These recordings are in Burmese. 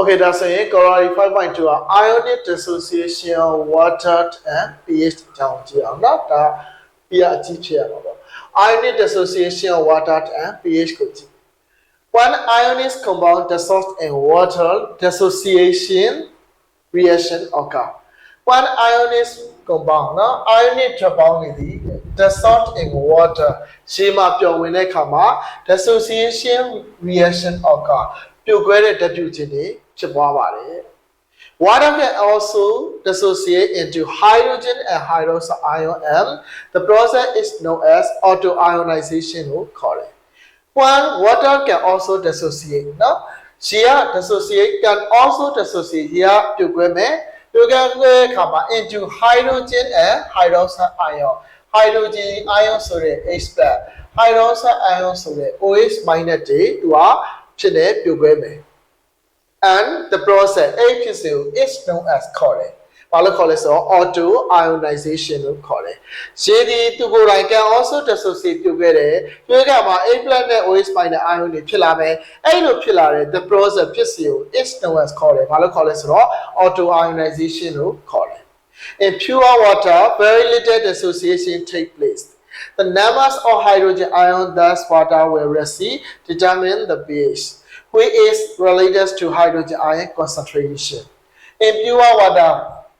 Okay, that's it. Chloride 5.2 are ionic dissociation, water and pH တောင်းကြည့်အောင်နော်။ဒါ uh, pH chair. Uh, ionic dissociation, water and pH ကိုကြည့် When ionic compound dissolved in water, dissociation reaction occur. When uh, ionic compound နော် ionic compound ဓာတ်ပေါင်းတွေသည် dissolved in water ရှေးမှာပျော်ဝင်တဲ့အခါမှာ dissociation reaction occur ပြုတ်ကွဲတဲ့ဓာတ်ပြုခြင်းတွေဖြစ်ပွားပါတယ် Water can also dissociate into hydrogen and hydroxide ion and the process is known as autoionization ကိုခေါ်တယ် When water can also dissociate နော်ရှေးက dissociate can also dissociate ရေကပြုတ်ကွဲမယ်ပြုတ်ကွဲတဲ့အခါမှာ into hydrogen and hydroxide ion hydrogen ion ဆိုတဲ့ H+ hydroxide ion ဆိုတဲ့ OH- တွေသူက ဖြစ်နေပြုတ်ကွဲမယ် and the process အဲ့ဖြစ်စဉ်ကို is known as ခေါ်တယ်။ဘာလို့ခေါ်လဲဆိုတော့ auto ionization လို့ခေါ်တယ်။ရှေးဒီသူကိုယ်တိုင် can also dissociate ပြုတ်ခဲ့တယ်။ပြုတ်ကမှာ A+ နဲ့ OH- ion တွေဖြစ်လာမယ်။အဲ့လိုဖြစ်လာတဲ့ the process ဖြစ်စဉ်ကို is known as ခေါ်တယ်။ဘာလို့ခေါ်လဲဆိုတော့ auto ionization လို့ခေါ်တယ်။ In pure water, very little dissociation take place. The numbers of hydrogen ion thus water will receive determine the pH, which is related to hydrogen ion concentration. In pure water,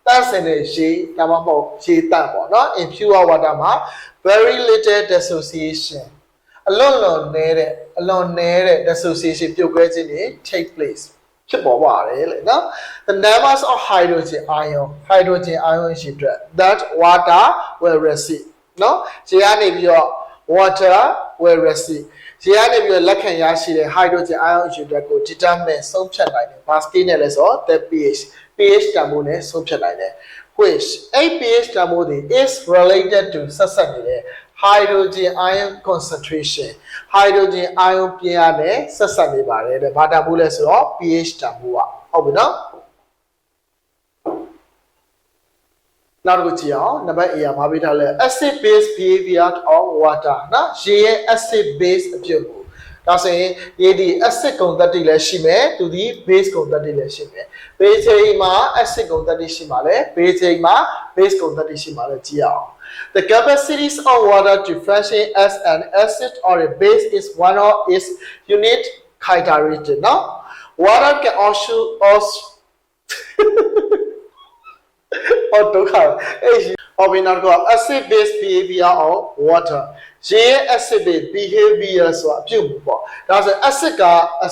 တန့်စင်တဲ့ရေဒါမှမဟုတ်ရေတန့်ပေါ့နော် in pure water မှာ very little dissociation အလွန်လွန်နည်းတဲ့အလွန်နည်းတဲ့ dissociation ပြုတ်ကွဲခြင်းတွေ take place ဖြစ်ပေါ်ပါတယ်လေနော် the numbers of hydrogen ion hydrogen ion ရှိအတွက် that water will receive နော်ခြေကနေပြီးတော့ water will receive ခြေကနေပြီးတော့လက်ခံရရှိတဲ့ hydrogen ion ရှိအတွက်ကို determine ဆုံးဖြတ်နိုင်တယ်ဘာ scale နဲ့လဲဆိုတော့ the pH pH တန်ဖိုးနဲ့ဆုံးဖြတ်နိုင်တယ် which အဲ့ pH တန်ဖိုးတွေ is related to ဆက်ဆက်နေတဲ့ hydrogen ion concentration hydrogen ion ပြင်းအားနဲ့ဆက်ဆက်နေပါတယ်တဲ့ဘာတန်ဖိုးလဲဆိုတော့ pH တန်ဖိုးอ่ะဟုတ်ပြီနော် နောက်တစ်ခုကြည့်အောင်နံပါတ် A ကဘာပေးထားလဲ acid base behavior of water နော်ရေရဲ့ acid base အပြုတ်ကိုဒါဆိုရင်ရေဒီ acid ကုန်သတ္တိလည်းရှိမယ်သူဒီ base ကုန်သတ္တိလည်းရှိမယ် base ချိန်မှာ acid ကုန်သတ္တိရှိမှာလဲ base ချိန်မှာ base ကုန်သတ္တိရှိမှာလဲကြည့်အောင် The capacities of water to function as an acid or a base is one of its unit characteristic နော် water can also also ဟောဒုက္ခအဲ့ဟောပြီးနောက်တော့ acid base behavior of water ရေရဲ့ acid base behavior ဆိုတာအပြုတ်ပေါ့ဒါဆို acid က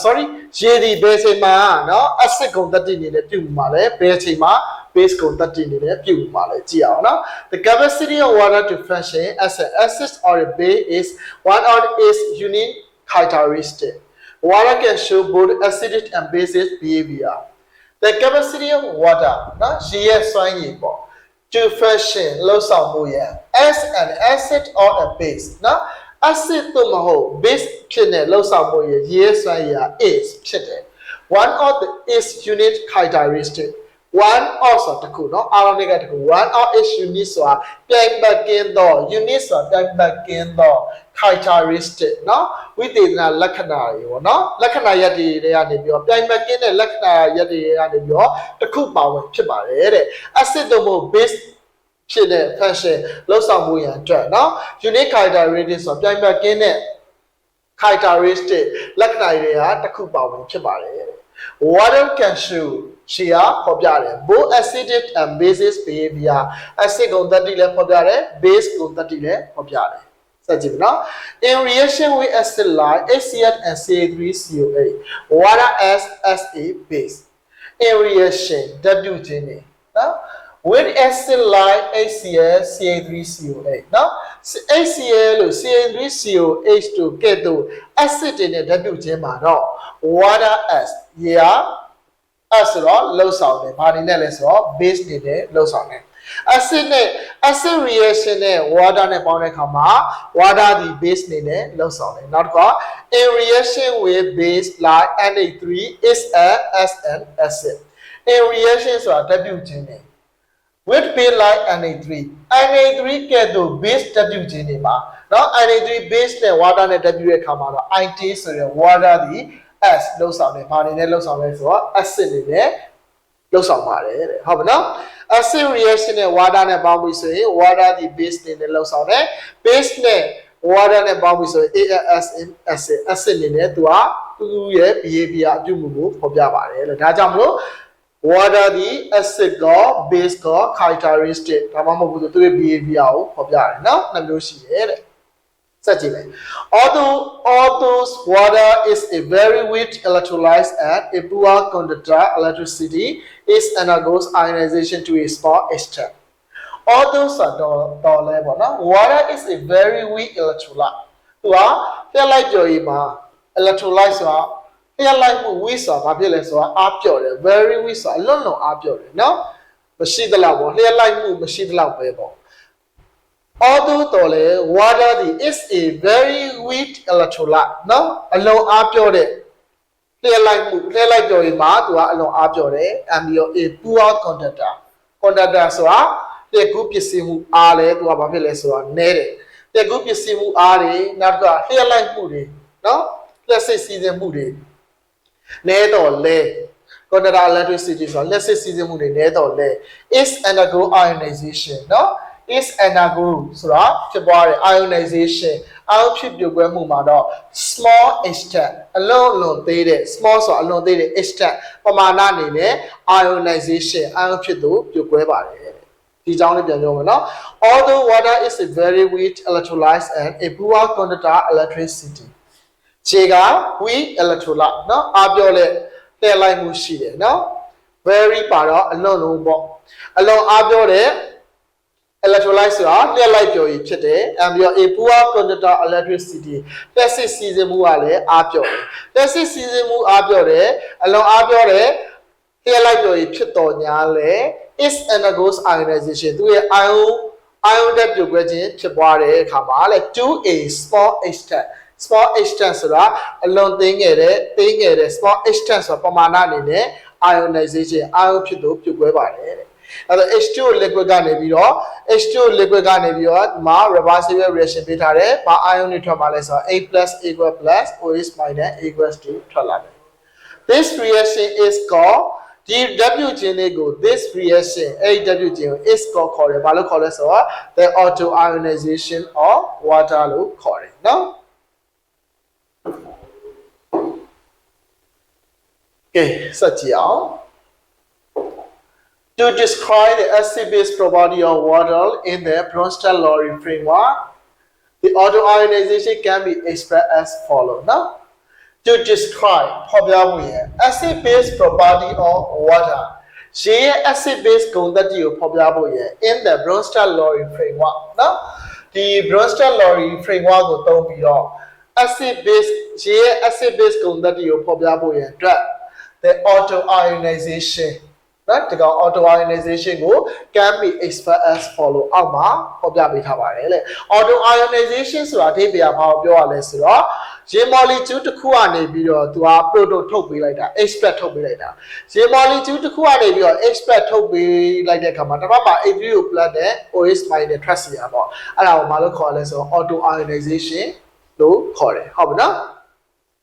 sorry ရေဒီ base မှာနော် acid ကုန်တက်တည်နေတဲ့ပြုတ်မှာလဲဘယ်အချိန်မှာ base ကုန်တက်တည်နေတဲ့ပြုတ်မှာလဲကြည့်အောင်နော် the capacity of water to function as an acid or a base is one of its unique characteristic water can show both acidic and basic behavior the capacity of water နော်ရေရဲ့စွမ်းရည်ပေါ့ to function လို့ဆောင်မှုရန် as an acid or a base နော် acid သို့မဟုတ် base ဖြစ်နေလို့ဆောင်မှုရန်ရေရဲ့စွမ်းရည်ဟာ is ဖြစ်တယ် one of the is unit characteristic one of ဆိုတခုเนาะအားလုံးတွေကတခု one of is unit ဆိုတာပြိုင်ဘက်ကင်းသော unit ဆိုတာပြိုင်ဘက်ကင်းသော characteristic เนาะဝိသေသနာလက္ခဏာတွေပေါ့เนาะလက္ခဏာရက်တွေတွေကနေပြီးတော့ပြိုင်ဘက်ကင်းတဲ့လက္ခဏာရက်တွေကနေပြီးတော့တခုပါဝင်ဖြစ်ပါတယ်တဲ့ acid တို့မို့ base ဖြစ်တဲ့ function လောက်ဆောင်မှုရန်အတွက်เนาะ unique characteristic ဆိုပြိုင်ဘက်ကင်းတဲ့ characteristic လက္ခဏာတွေဟာတစ်ခုပါဝင်ဖြစ်ပါတယ်တဲ့ water can show ရှေးအားဖော်ပြတယ် both acidic and basic behavior acid ဂုဏ်သတ္တိလည်းဖော်ပြတယ် base ဂုဏ်သတ္တိလည်းဖော်ပြတယ်ဆက်ကြည့်မနော် in reaction with acid like HCl and Ca3COA water as as a base in reaction ဓာတ်ပြုခြင်းနေနော် with acid like HCl Ca3COA နော် HCl လို့ Ca3COH တို့ကဲ့သို့ acid တွေနဲ့ဓာတ်ပြုခြင်းမှာတော့ water as ရေအား as ဆိုတော့လှုပ်ဆောင်တယ်ဘာနေနဲ့လဲဆိုတော့ base နေနဲ့လှုပ်ဆောင်တယ် acid နဲ့ acid reaction နဲ့ water နဲ့ပေါင်းတဲ့အခါမှာ water ဒီ base နေနဲ့လှုပ်ဆောင်တယ်နောက်တစ်ခါ in reaction with base like Na3 is a as an acid in reaction ဆိုတာဓာတ်ပြုခြင်းနေ with base like Na3 Na3 ကဲ့သို့ base ဓာတ်ပြုခြင်းနေမှာเนาะ Na3 base နဲ့ water နဲ့ဓာတ်ပြုတဲ့အခါမှာတော့ IT ဆိုရင် water ဒီ S လောက်ဆောင်တယ်ဘာအနေနဲ့လောက်ဆောင်လဲဆိုတော့ acid အနေနဲ့လောက်ဆောင်ပါတယ်တဲ့ဟုတ်ပါနော် acid reaction နဲ့ water နဲ့ပေါင်းပြီးဆိုရင် water ဒီ base အနေနဲ့လောက်ဆောင်တယ် base နဲ့ water နဲ့ပေါင်းပြီးဆိုရင် AS acid acid အနေနဲ့သူကသူ့ရဲ့ behavior အပြုမှုကိုဖော်ပြပါတယ်လေဒါကြောင့်မလို့ water ဒီ acid က base က characteristic ဒါမှမဟုတ်ဘူးသူရဲ့ behavior ကိုဖော်ပြတယ်နော်နှစ်မျိုးရှိတယ်တဲ့ ဆက်ကြည့်မယ် although although water is a very weak electrolyte and a poor conductor electricity is undergoes ionization to a small extent although ဆိုတော့တော်လဲပေါ့နော် water is a very weak electrolyte သူကပြက်လိုက်ကြော်ကြီးမှာ electrolyte ဆိုတာပြက်လိုက်မှု weak ဆိုတာဘာဖြစ်လဲဆိုတာအားပြော့တယ် very weak ဆိုတာအလွန်လွန်အားပြော့တယ်နော်မရှိသလောက်ပေါ့လျှက်လိုက်မှုမရှိသလောက်ပဲပေါ့ although တော်လဲ water ဒီ is a very weak electrolyte နော်အလုံးအားပြော့တဲ့လျှက်လိုက်မှုလျှက်လိုက်ကြော်ကြီးမှာသူကအလုံးအားပြော့တယ် and your a poor conductor conductor ဆိုတာတဲ့ကူပစ္စည်းမှုအားလဲသူကဘာဖြစ်လဲဆိုတော့နဲတယ်တဲ့ကူပစ္စည်းမှုအားတွေနောက်တစ်ခါလျှက်လိုက်မှုတွေနော်လျှက်စိတ်စီးစဉ်မှုတွေနဲတော့လဲ conductor electricity ဆိုတော့လက်စစ်စီးစဉ်မှုတွေနဲတော့လဲ is undergo ionization နော် is undergo ဆိုတာဖြစ်ပွားတယ် ionization အောက်ဖြစ်ပြုတ်ကွဲမှုမှာတော့ small instant အလွန်လွန်သေးတဲ့ small ဆိုတာအလွန်သေးတဲ့ instant ပမာဏအနေနဲ့ ionization အောက်ဖြစ်သူပြုတ်ကွဲပါတယ်ဒီကြောင်းလေးပြန်ပြောမယ်နော် although water is a very weak electrolyte and a poor conductor electricity ခြေက weak electrolyte နော်အပြောလဲတဲ့လိုက်မှုရှိတယ်နော် very ပါတော့အလွန်လုံးပေါ့အလွန်အားပြောတဲ့ electrolyte ဆိုတာလျှက်လိုက်ပြော်ကြီးဖြစ်တယ်။ and ပြီးတော့ a poor conductor electricity လက်စစ်စီစဉ်မှုကလည်းအားပြော့တယ်။လက်စစ်စီစဉ်မှုအားပြော့တယ်။အလွန်အားပြော့တယ်။လျှက်လိုက်ပြော်ကြီးဖြစ်တော်ညာလဲ is undergoes ionization သူရဲ့ ion ion တဲ့ပြိုကွဲခြင်းဖြစ်ပွားတဲ့အခါမှာလဲ to a small extent small extent ဆိုတာအလွန်သေးငယ်တဲ့သေးငယ်တဲ့ small extent ဆိုတာပမာဏအနေနဲ့ ionization ion ဖြစ်သူပြိုကွဲပါတယ်တဲ့ အဲ့တော့ H2 liquid ကနေပြီးတော့ H2 liquid ကနေပြီးတော့ဒီမှာ reversible reaction ပေးထားတယ်။ဘာ ion တွေထွက်มาလဲဆိုတော့ A+ equal plus OH minus equals to ထွက်လာတယ်။ This reaction is called ဒီ W ချင်းလေးကို this reaction အဲ့ဒီ W ချင်းကို is called ခေါ်တယ်။ဘာလို့ခေါ်လဲဆိုတော့ the auto ionization of water လို့ခေါ်တယ်နော်။ Okay ဆက်ကြည့်အောင် To describe the acid-base property of water in the Bronsted-Lowry framework, the autoionization can be expressed as follows. Now, to describe ဖော်ပြမှုရဲ့ acid-base property of water ရေရဲ့ acid-base ဂုဏ်သတ္တိကိုဖော်ပြဖို့ရဲ့ in the Bronsted-Lowry framework နော်ဒီ Bronsted-Lowry framework ကိုသုံးပြီးတော့ acid-base ရေရဲ့ acid-base ဂုဏ်သတ္တိကိုဖော်ပြဖို့ရဲ့အတွက် the autoionization နော်ဒီကောင် auto ionization ကို can be expressed as follow အောက်မှာဖော်ပြပေးထားပါတယ်လေ auto ionization ဆိုတာအဓိပ္ပာယ်ဘာကိုပြောရလဲဆိုတော့ရေ molecule တစ်ခုကနေပြီးတော့သူက proton ထုတ်ပေးလိုက်တာ extract ထုတ်ပေးလိုက်တာရေ molecule တစ်ခုကနေပြီးတော့ extract ထုတ်ပေးလိုက်တဲ့အခါမှာတစ်ပတ်မှာ H3 ကို plus နဲ့ OH minus ထွက်စီရပေါ့အဲ့ဒါကိုမလို့ခေါ်လဲဆိုတော့ auto ionization လို့ခေါ်တယ်ဟုတ်ပြီနော်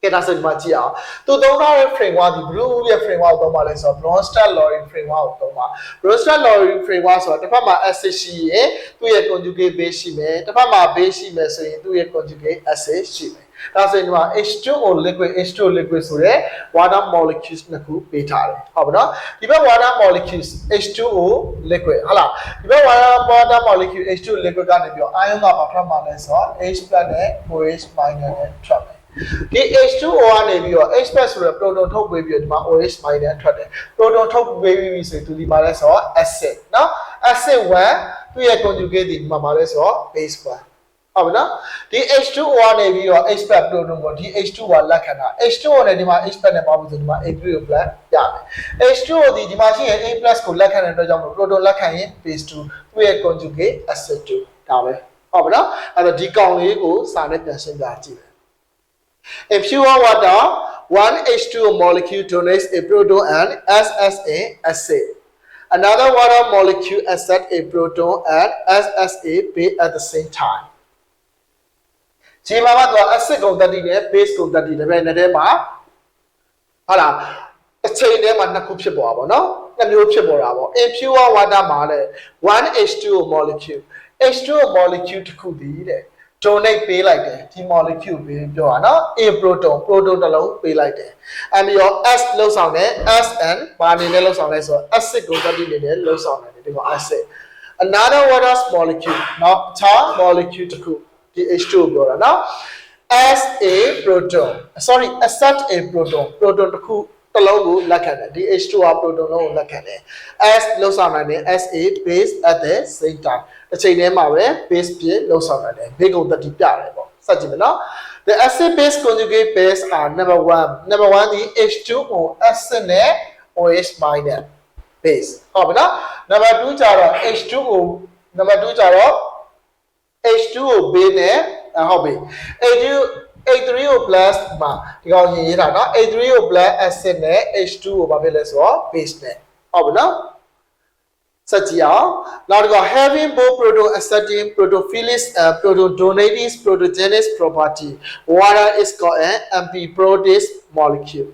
ကဲဒါဆိုဒီမှာကြည့်အောင်သူသုံးထားတဲ့ framework ဒီ blue ရဲ့ framework ကိုသုံးပါလဲဆိုတော့ Bronsted Lowry framework ကိုသုံးပါ Bronsted Lowry framework ဆိုတာတစ်ဖက်မှာ acid ရှိရင်သူ့ရဲ့ conjugate base ရှိမယ်တစ်ဖက်မှာ base ရှိမယ်ဆိုရင်သူ့ရဲ့ conjugate acid ရှိမယ်ဒါဆိုရင်ဒီမှာ H2O liquid H2O liquid ဆိုတဲ့ water molecules နှစ်ခုပေးထားတယ်ဟုတ်ပါတော့ဒီဘက် water molecules H2O liquid ဟုတ်လားဒီဘက် water water molecule H2O liquid ကနေပြီးတော့ ion ကဘာထွက်မှာလဲဆိုတော့ H+ နဲ့ OH- နဲ့ထွက်မယ် ဒီ H2O ကနေပြီးတော့ H+ ဆိုတဲ့ proton ထုတ်ပေးပြီးတော့ဒီမှာ OH- ထွက်တယ် proton ထုတ်ပေးပြီးပြီဆိုရင်သူဒီမှာလဲဆိုတော့ acid เนาะ acid 1သူ့ရဲ့ conjugate ဒီမှာမှာလဲဆိုတော့ base 1ဟုတ်ပြီနော်ဒီ H2O ကနေပြီးတော့ H+ proton ကိုဒီ H2O ကလက်ခံတာ H2O နဲ့ဒီမှာ H+ နဲ့ပေါင်းပြီးဆိုဒီမှာ A3 ကို plus ရတယ် H2O ဒီဒီမှာရှိရင် A+ ကိုလက်ခံတဲ့အတွက်ကြောင့်မို့ proton လက်ခံရင် base 2သူ့ရဲ့ conjugate acid 2ဒါပဲဟုတ်ပြီနော်အဲ့တော့ဒီကောင်လေးကိုစာနဲ့ပြန်ရှင်းပြကြည့်မယ် In pure water, one H2O molecule donates a proton and SSA acid. Another water molecule accepts a proton and SSA base at the same time. ဒီမှာတော့ acid ကုန်တတ်တည်နဲ့ base ကုန်တတ်တည်တစ်ပဲနဲ့တည်းမှာဟုတ်လားအချိန်ထဲမှာနှစ်ခုဖြစ်ပေါ်တာပေါ့နော်နှစ်မျိုးဖြစ်ပေါ်တာပေါ့ impure water မှာလည်း 1H2O molecule H2O molecule တစ်ခုတည်းတဲ့ donate ပေးလိုက်တယ်ဒီ molecule ပေးပြောတာနော် A proton proton တစ်လုံးပေးလိုက်တယ်အဲ့ပြီးတော့ S လောက်ဆောင်တယ် SN ဘာအနေနဲ့လောက်ဆောင်လဲဆိုတော့ acid ကိုတတိနေတယ်လောက်ဆောင်တယ်ဒီကောင် acid another water molecule နော်အခြား molecule တစ်ခုဒီ H2O ပြောတာနော် as a proton sorry accept a proton proton တစ်ခု တစ်လုံးကိုလက်ခံတယ်ဒီ H2O proton လုံးကိုလက်ခံတယ် as လောက်ဆောင်နိုင်တယ် as a base at the same time တစ်ချိန်တည်းမှာပဲ base ဖြစ်လောက်ဆောင်နိုင်တယ်ဘေကုံတတိပြတယ်ပေါ့စက်ကြည့်မယ်နော် the acid base conjugate base are number 1 number 1ဒီ H2O acid နဲ့ OH minus base ဟုတ်ပြီနော် number 2ကျတော့ H2O number 2ကျတော့ H2O base နဲ့အဟုတ်ပြီ H2 H3O plus မှာဒီကောင်ရင်ရေးတာเนาะ H3O plus acid နဲ့ H2O ဘာဖြစ်လဲဆိုတော့ base နဲ့ဟုတ်ပြီနော်စက်ကြည့်အောင်နောက်တစ်ခါ having both protoacetate protophilus and protodonates protogenesis property water is called an amphiprotease molecule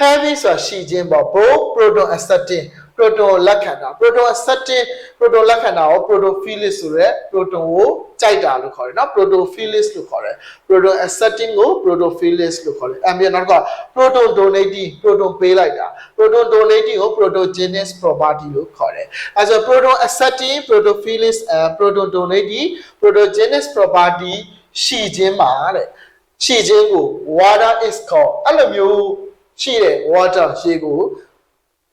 heavy ဆိုတာရှိခြင်းပေါ့ both proton accepting proton လက်ခံတာ proton accepting proton လက်ခံတာကို protophilic ဆိုရဲ proton ကိုကြိုက်တာလို့ခေါ်တယ်နော် protophilic လို့ခေါ်တယ် proton accepting ကို protophilic လို့ခေါ်တယ်အမြင်တော့က proton donating proton ပေးလိုက်တာ proton donating ကို protogenesis property လို့ခေါ်တယ်အဲဆို proton accepting protophilic and proton donating protogenesis property ရှိခြင်းပါတဲ့ရှိခြင်းကို water is called အဲ့လိုမျိုး ရှိတဲ့ water ရှိကို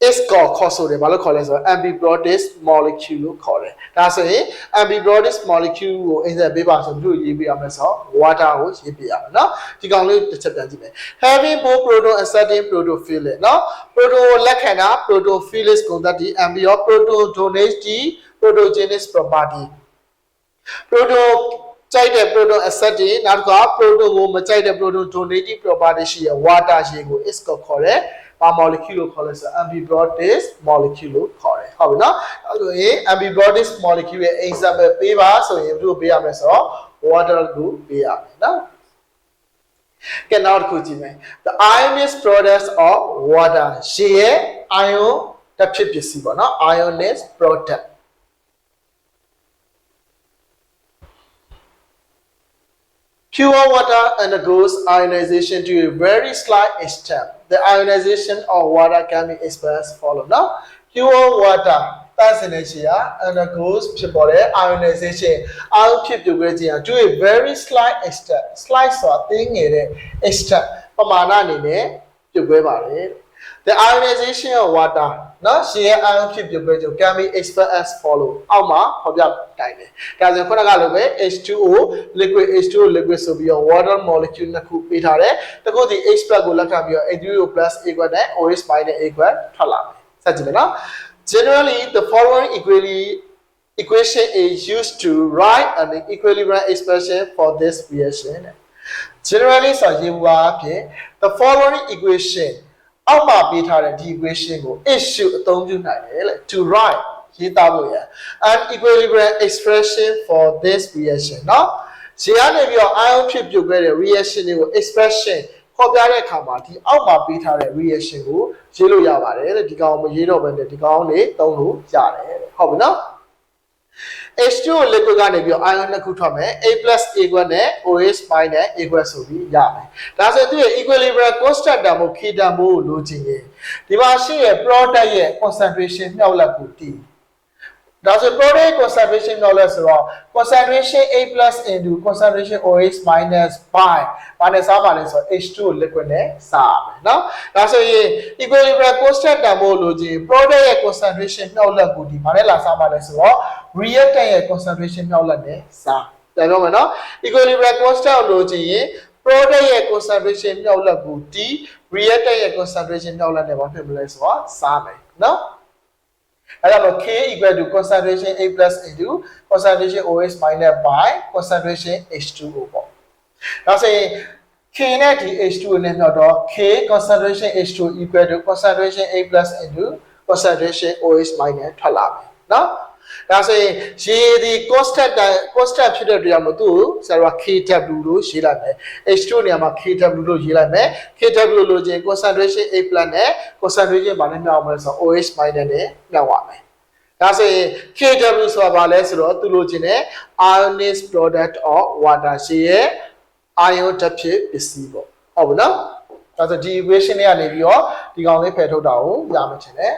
is called ခေါ်ဆိုတယ်ဘာလို့ခေါ်လဲဆိုတော့ amphiprotease molecule လို့ခေါ်တယ်ဒါဆိုရင် amphiprotease molecule ကိုအင်ဆက်ပေးပါဆိုပြီးရေးပေးရမယ်ဆိုတော့ water ကိုရေးပေးရမယ်เนาะဒီကောင်လေးတစ်ချက်ပြန်ကြည့်မယ် having both proton and certain protophilic เนาะ proton ကိုလက်ခံတာ protophilus ကိုတတ်ဒီ ambio proton donate ဒီ protogenesis property proton ကြိုက်တဲ့ proton acid တွေနောက်တစ်ခါ proton ကိုမကြိုက်တဲ့ proton donating property ရှိရ water ရှိကို is ကိုခေါ်တယ်ဘာ molecule လို့ခေါ်လဲဆို amphiprotease molecule လို့ခေါ်တယ်ဟုတ်ပြီနော်အဲ့လိုရင် amphiprotease molecule ရဲ့ example ပေးပါဆိုရင်ဘယ်လိုပေးရမလဲဆိုတော့ water ကိုပေးရမယ်နော်ကဲနောက်တစ်ခုကြည့်မယ် the ionized products of water ရေရဲ့ ion တစ်ဖြစ်ပစ္စည်းပေါ့နော် ionized product Pure water undergoes ionization to a very slight extent. The ionization of water can be expressed follow. Now, pure water တန့်စင်တဲ့ခြေက undergoes ဖြစ်ပေါ်တဲ့ ionization အောက်ဖြစ်ပြွေးခြင်းက to a very slight extent slight ဆိုတာတင်းငယ်တဲ့ extent ပမာဏအနေနဲ့ပြွေးပါတယ် The ionization of water နော်ရှင်ရဲ့ ion ဖြစ်ပြွေးခြင်း can be expressed as follow အောက်မှာဖော်ပြတိုင်းတယ်ဒါဆိုခုနကလိုပဲ H2O liquid H2O liquid ဆိုပြီးတော့ water molecule နှစ်ခုပေးထားတယ်တကုတ်ဒီ H+ ကိုလက်ခံပြီးတော့ H2O+ equal နဲ့ OH- equal ထွက်လာမယ်စကြည့်မယ်နော် Generally the following equally equation is used to write an equilibrium expression for this reaction generally ဆိုရင်ဘာဖြစ် the following equation အောက်မှာပေးထားတဲ့ဒီ equation ကို issue အသုံးပြုနိုင်တယ်လေ to write ရေးသားဖို့ရ an equilibrium expression for this reaction เนาะဇေယျနေပြီးတော့ ion ဖြစ်ပြုတ်ခဲ့တဲ့ reaction တွေကို expression ခေါ်ပြတဲ့အခါမှာဒီအောက်မှာပေးထားတဲ့ reaction ကိုရေးလို့ရပါတယ်တဲ့ဒီကောင်မရေးတော့ဘဲနဲ့ဒီကောင်လေးသုံးလို့ရတယ်တဲ့ဟုတ်ပြီနော် H2 ကို liquid ကနေပြီးတော့ ion နှစ်ခုထွက်မယ် A+ equal နဲ့ OH- equal ဆိုပြီးရမယ်ဒါဆိုသူ့ရဲ့ equilibrium constant တန်ဖို့ k တန်ဖို့လိုချင်ရင်ဒီမှာရှိရဲ့ product ရဲ့ concentration မြောက်လက်ကိုတည် ဒါဆို product concentration မြောက်လက်ဆိုတော့ concentration A+ into concentration OH- by ဘာနဲ့စားပါလဲဆိုတော့ H2 ကို liquid နဲ့စားရမယ်เนาะဒါဆိုရင် equilibrium constant တန်ဖို့လိုချင် product ရဲ့ concentration မြောက်လက်ကိုဒီဘာနဲ့လာစားပါလဲဆိုတော့ reactant ရဲ့ concentration မြောက်လက်နဲ့စားပြန်ပြောမယ်เนาะ equilibrium constant ကိုလိုချင်ရင် product ရဲ့ concentration မြောက်လက်ကိုဒီ reactant ရဲ့ concentration မြောက်လက်နဲ့ဘာဖြစ်မလဲဆိုတော့စားမယ်เนาะ အဲ့ဒါတော့ K equal to concentration A plus into concentration OH minus by concentration H2O ပေါ့။ဒါဆိုရင် K နဲ့ဒီ H2O နဲ့မြောက်တော့ K concentration H2 equal to concentration A plus into concentration OH minus ထွက်လာမယ်နော်။ ဒါဆိုရင်ရေဒီ constant တိုင်း constant ဖြစ်တဲ့အတွက်ကြောင့်မို့သူ့ကိုဆရာတို့က KW လို့ရေးလိုက်မယ် H2 နေရာမှာ KW လို့ရေးလိုက်မယ် KW လို့ချင်း concentration A+ နဲ့ concentration ဘာနဲ့မြောက်အောင်မလဲဆိုတော့ OH- နဲ့မြောက်ပါမယ်ဒါဆိုရင် KW ဆိုတာဘာလဲဆိုတော့သူလိုချင်တဲ့ ionic product of water ရှိရဲ့ ion တစ်ဖြစ်ပစ္စည်းပေါ့ဟုတ်ပြီနော်ဒါဆိုဒီ equation လေးကနေပြီးတော့ဒီကောင်လေးဖယ်ထုတ်တာကိုရမှချင်တယ်